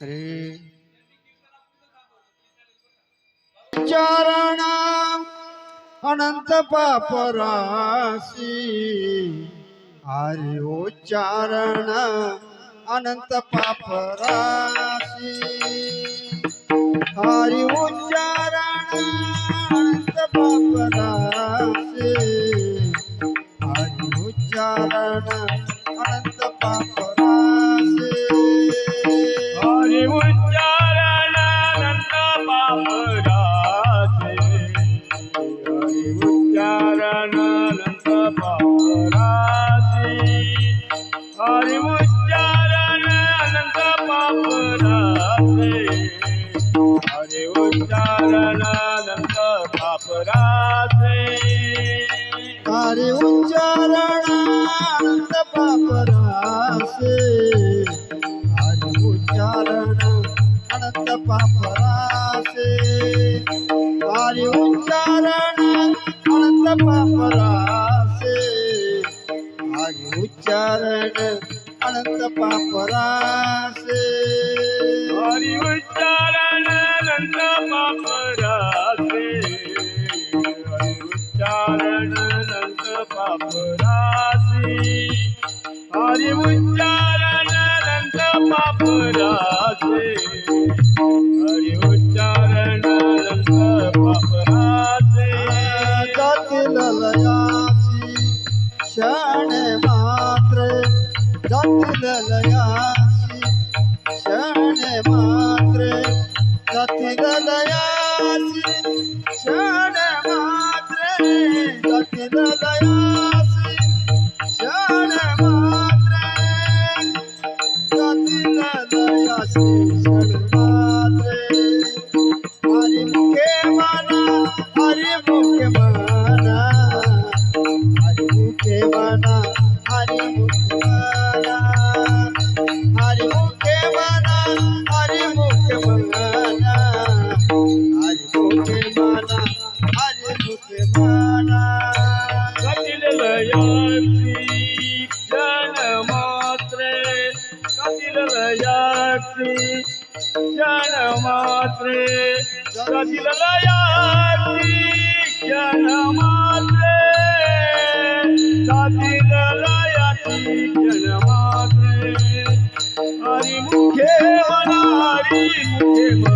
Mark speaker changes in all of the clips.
Speaker 1: अरे. चरणा अनंत
Speaker 2: पापरासी हरि ओ चरण अनंत पापरासी हरि उच्चारण अनंत पापरासी
Speaker 1: हरि उच्चारण अनंत पाप पापरासे हरि उच्चारण अनंत पापरासे हरि उच्चारण अनंत पापरासे
Speaker 2: हरि उच्चारण अनंत पापरासे हरि उच्चारण अनंत पापरासे हरि उच्चारण अनंत पापरासे விசாரண அனந்த
Speaker 1: பாப்பராசே. गलयासी शरणे मात्र गति गलयासी शरणे जनमात्रे जातिलयाति जनमात्रे जातिलयाति जनमात्रे हरि मुखे हरि मुखे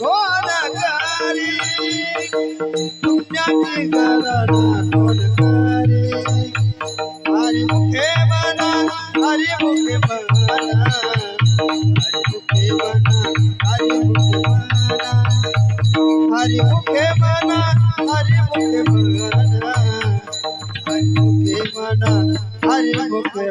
Speaker 1: कोण करी पुण्याची गणना कोण करी हरी मुखे मना हरी मुखे मना हरी मुखे मना हरी मुखे मना हरी मुखे मना हरी मुखे मना हरी मुखे मना हरी मुखे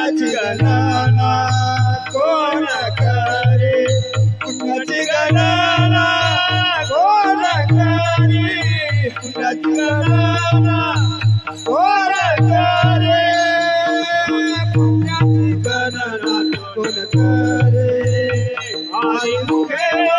Speaker 1: पुण्याची गणना कोण करे? पुण्याची गणना कोण करे? पुण्याची गणना कोण करे? पुण्याची गणना कोण करे?
Speaker 2: हरी मुखे